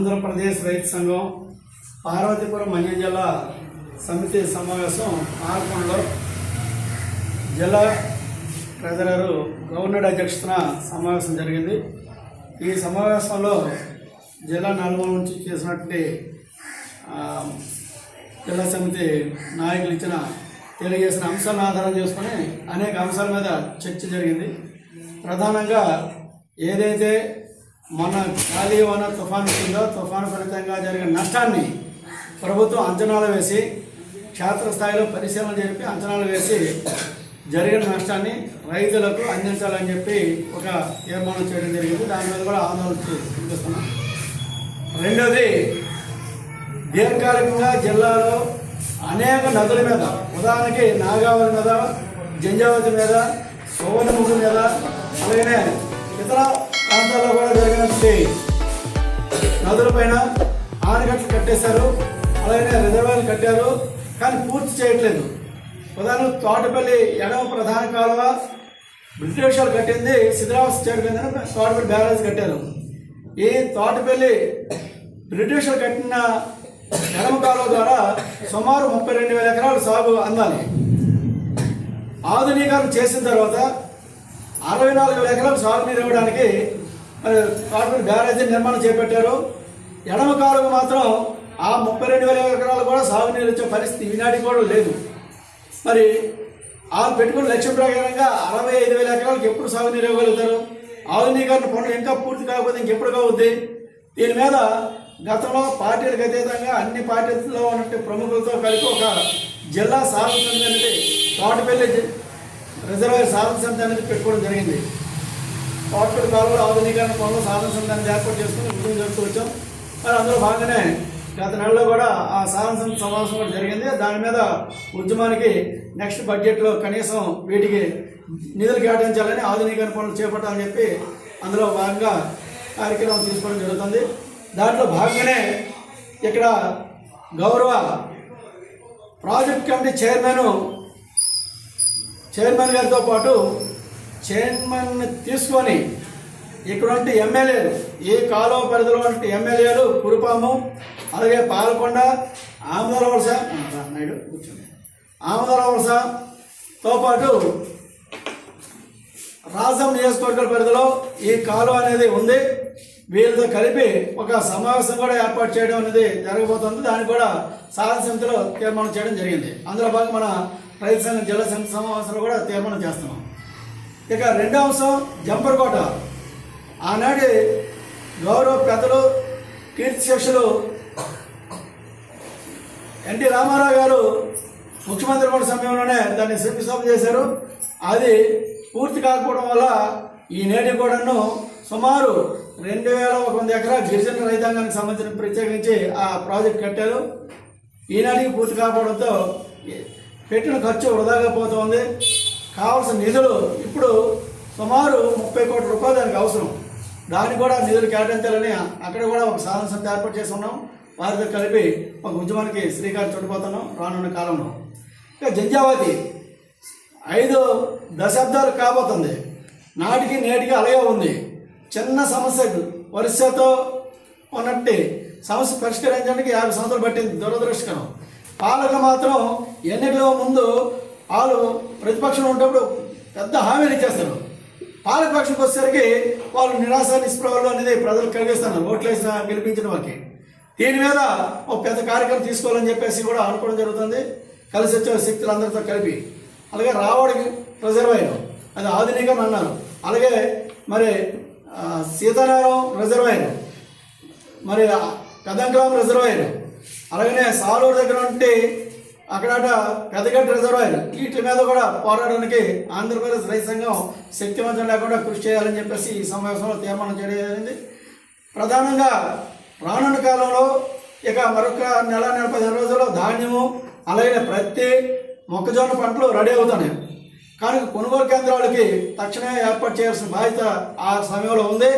ఆంధ్రప్రదేశ్ రైతు సంఘం పార్వతీపురం మన్యం జిల్లా సమితి సమావేశం ఆర్కొండలో జిల్లా ట్రెజరరు గవర్నర్ అధ్యక్షతన సమావేశం జరిగింది. ఈ సమావేశంలో జిల్లా నల్గొండ నుంచి చేసినటువంటి జిల్లా సమితి నాయకులు ఇచ్చిన తెలియజేసిన అంశాలను ఆధారం చేసుకొని అనేక అంశాల మీద చర్చ జరిగింది. ప్రధానంగా ఏదైతే మన గాలివాన తుఫాను కింద తుఫాను ఫలితంగా జరిగిన నష్టాన్ని ప్రభుత్వం అంచనాలు వేసి క్షేత్రస్థాయిలో పరిశీలన జరిపి అంచనాలు వేసి జరిగిన నష్టాన్ని రైతులకు అందించాలని చెప్పి ఒక తీర్మానం చేయడం జరిగింది. దాని మీద కూడా ఆందోళన చూపిస్తున్నాం రెండోది దీర్ఘకాలికంగా జిల్లాలో అనేక నదుల మీద ఉదాహరణకి నాగావళి మీద జంజావతి మీద సువర్ణముఖి మీద అలాగనే ఇతర ప్రాంతాల్లో కూడా నదుల నదులపైన ఆనకట్లు కట్టేశారు. అలాగే రిజర్వాయర్లు కట్టారు. కానీ పూర్తి చేయట్లేదు. ఉదాహరణ తోటపల్లి ఎడవ ప్రధాన కాలువ బ్రిటిష్ వాళ్ళు కట్టింది శిథిలావస్థ చేయడం తోటపల్లి బ్యారేజ్ కట్టారు. ఈ తోటపల్లి బ్రిటిష్ వాళ్ళు కట్టిన ఎడమ కాలువ ద్వారా సుమారు ముప్పై రెండు వేల ఎకరాలు సాగు అందాలి. ఆధునీకరణ చేసిన తర్వాత అరవై నాలుగు వేల ఎకరాలు సాగునీరు ఇవ్వడానికి కార్పొరేట్ బ్యారేజీ నిర్మాణం చేపట్టారు. ఎడమ కాలువ మాత్రం ఆ ముప్పై రెండు వేల ఎకరాలు కూడా సాగునీరు వచ్చే పరిస్థితి ఈనాటికి కూడా లేదు. మరి ఆ పెట్టుకున్న లక్ష్యం ప్రకారంగా అరవై ఐదు వేల ఎకరాలకు ఎప్పుడు సాగునీరు ఇవ్వగలుగుతారు? ఆధునీకరణ పనులు ఇంకా పూర్తి కాకపోతే ఇంకెప్పుడు కావద్ది? దీని మీద గతంలో పార్టీలకు అతీతంగా అన్ని పార్టీలలో ఉన్నట్టు ప్రముఖులతో కలిపి ఒక జిల్లా సాధన సమితి అనేది తోటపల్లి జి- రిజర్వాయర్ సాధన సమితి అనేది పెట్టుకోవడం జరిగింది. తోటపల్లి కాలంలో ఆధునీకరణ పనులు సాధన ఏర్పాటు చేసుకుని ముందుకు జరుపుతూ వచ్చాం. మరి అందులో భాగంగానే గత నెలలో కూడా ఆ సాధన సమావేశం కూడా జరిగింది. దాని మీద ఉద్యమానికి నెక్స్ట్ బడ్జెట్లో కనీసం వీటికి నిధులు కేటాయించాలని ఆధునీకరణ పనులు చేపట్టాలని చెప్పి అందులో భాగంగా కార్యక్రమం తీసుకోవడం జరుగుతుంది. దాంట్లో భాగంగానే ఇక్కడ గౌరవ ప్రాజెక్ట్ కమిటీ చైర్మన్ చైర్మన్ గారితో పాటు చైర్మన్ తీసుకొని ఇక్కడుంటి ఎమ్మెల్యేలు ఈ కాలువ పరిధిలో ఉంటే ఎమ్మెల్యేలు కురుపాము అలాగే పాలకొండ ఆమదాల వలస నాయుడు కూర్చోండి. ఆమదాల వలసతో పాటు రాజం నియోజకవర్గ పరిధిలో ఈ కాలువ అనేది ఉంది. వీళ్ళతో కలిపి ఒక సమావేశం కూడా ఏర్పాటు చేయడం అనేది జరగబోతుంది. దానికి కూడా సాధనసమితిలో తీర్మానం చేయడం జరిగింది. అందులో భాగంగా మన రైతు సంఘం జిల్లా సమితి సమావేశంలో కూడా తీర్మానం చేస్తున్నాం. ఇక రెండో అంశం జంపర్కోట ఆనాడు గౌరవ పెద్దలు కీర్తి శిక్షలు ఎన్టీ రామారావు గారు ముఖ్యమంత్రి కూడా సమయంలోనే దాన్ని శంకుస్థాపన చేశారు. అది పూర్తి కాకపోవడం వల్ల ఈ నేటి కూడాను సుమారు రెండు వేల ఒక వంద ఎకరా గిరిజన రైతాంగానికి సంబంధించిన ప్రత్యేకించి ఆ ప్రాజెక్ట్ కట్టారు. ఈనాటికి పూర్తి కాకపోవడంతో పెట్టిన ఖర్చు వృధాగా పోతుంది. కావాల్సిన నిధులు ఇప్పుడు సుమారు ముప్పై కోట్ల రూపాయలు దానికి అవసరం. దానికి కూడా నిధులు కేటాయించాలని అక్కడ కూడా ఒక సాధన సమితి ఏర్పాటు చేసి ఉన్నాం. వారితో కలిపి ఒక ఉద్యమానికి శ్రీకారం చుట్టుపోతున్నాం రానున్న కాలంలో. ఇక జంజావతి ఐదు దశాబ్దాలు కాబోతుంది. నాటికి నేటికి అలాగే ఉంది. చిన్న సమస్య వరుసతో ఉన్నట్టు సమస్య పరిష్కరించడానికి యాభై సంవత్సరాలు పట్టింది. దురదృష్టకరం. పాలకులు మాత్రం ఎన్నికల ముందు వాళ్ళు ప్రతిపక్షంలో ఉన్నప్పుడు పెద్ద హామీలు ఇచ్చేస్తారు. పాలకపక్షంకి వచ్చేసరికి వాళ్ళు నిరాశ నిస్పృహలు అనేది ప్రజలు కలిగిస్తున్నారు. ఓట్లు వేసిన గెలిపించిన వారికి దీని మీద ఒక పెద్ద కార్యక్రమం తీసుకోవాలని చెప్పేసి కూడా అనుకోవడం జరుగుతుంది. కలిసి వచ్చే శక్తులందరితో కలిపి. అలాగే రావడికి రిజర్వాయర్. అది ఆధునికం అన్నారు. అలాగే మరి సీతారాం రిజర్వాయర్. మరి ఆ రిజర్వాయర్. అలాగనే సాలూరు దగ్గర ఉంటే అక్కడ పెద్దగడ్డ రిజర్వాయర్ వీటి మీద కూడా పోరాడడానికి ఆంధ్రప్రదేశ్ రైతు సంఘం శక్తివంతం లేకుండా కృషి చేయాలని చెప్పేసి ఈ సమావేశంలో తీర్మానం చేయడం జరిగింది. ప్రధానంగా రానున్న కాలంలో ఇక మరొక నెల నెల పదిహేను రోజుల్లో ధాన్యము అలాగే ప్రతి మొక్కజొన్న పంటలు రెడీ అవుతున్నాయి. కానీ కొనుగోలు కేంద్రాలకి తక్షణమే ఏర్పాటు చేయాల్సిన బాధ్యత ఆ సమయంలో ఉంది.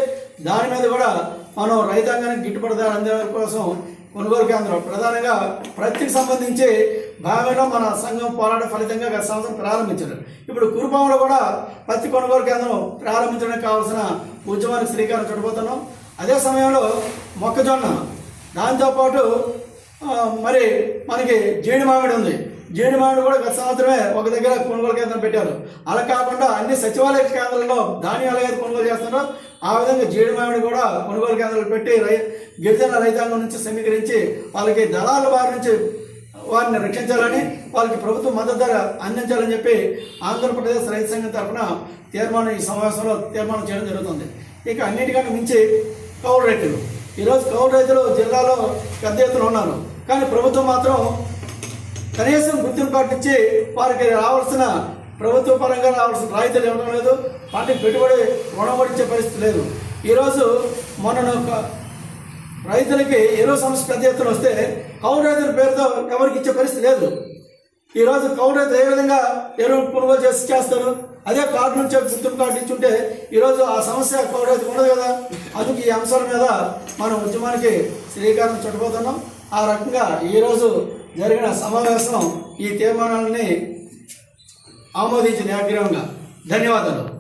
దాని మీద కూడా మనం రైతాంగానికి గిట్టుబాటు ధర అందే కోసం కొనుగోలు కేంద్రం ప్రధానంగా ప్రతికి సంబంధించి భాగంలో మన సంఘం పోరాట ఫలితంగా గత సంవత్సరం ప్రారంభించారు. ఇప్పుడు కురుపాములో కూడా పత్తి కొనుగోలు కేంద్రం ప్రారంభించడానికి కావాల్సిన ఉద్యమానికి శ్రీకారం చుట్టబోతున్నాం. అదే సమయంలో మొక్కజొన్న దాంతోపాటు మరి మనకి జీడి మామిడి ఉంది. జీడి మామిడి కూడా గత సంవత్సరమే ఒక దగ్గర కొనుగోలు కేంద్రం పెట్టారు. అలా కాకుండా అన్ని సచివాలయ కేంద్రాల్లో ధాన్యాలు అయితే కొనుగోలు చేస్తున్నారు ఆ విధంగా జీడి మామిడి కూడా కొనుగోలు కేంద్రాలు పెట్టి రై గిరిజన రైతాంగం నుంచి సమీకరించి వాళ్ళకి దళాల బారి నుంచి వారిని రక్షించాలని వాళ్ళకి ప్రభుత్వం మద్దతు ధర అందించాలని చెప్పి ఆంధ్రప్రదేశ్ రైతు సంఘం తరఫున తీర్మానం ఈ సమావేశంలో తీర్మానం చేయడం జరుగుతుంది. ఇక అన్నిటికన్నా మించి కౌలు రైతులు. ఈరోజు కౌలు రైతులు జిల్లాలో పెద్ద ఎత్తున ఉన్నారు. కానీ ప్రభుత్వం మాత్రం కనీసం గుర్తింపు పాటించి వారికి రావాల్సిన ప్రభుత్వ పరంగా రావాల్సిన రాయితీలు ఇవ్వడం లేదు. వాటికి పెట్టుబడి రుణం పరిస్థితి లేదు. ఈరోజు మొన్న ఒక రైతులకి ఎరువు సమస్య పెద్ద ఎత్తున వస్తే కౌలు రైతుల పేరుతో ఎవరికి ఇచ్చే పరిస్థితి లేదు. ఈరోజు కౌలు రైతులు ఏ విధంగా ఎరువు కొనుగోలు చేసి చేస్తారు? అదే కార్డు నుంచి గుర్తింపు కార్డు ఇచ్చుంటే ఈరోజు ఆ సమస్య కౌలు రైతుకు ఉండదు కదా? అందుకు ఈ అంశాల మీద మనం ఉద్యమానికి శ్రీకారం చుట్టబోతున్నాం. ఆ రకంగా ఈరోజు జరిగిన సమావేశం ఈ తీర్మానాలని ఆమోదించిన ఏకగ్రీవంగా ధన్యవాదాలు.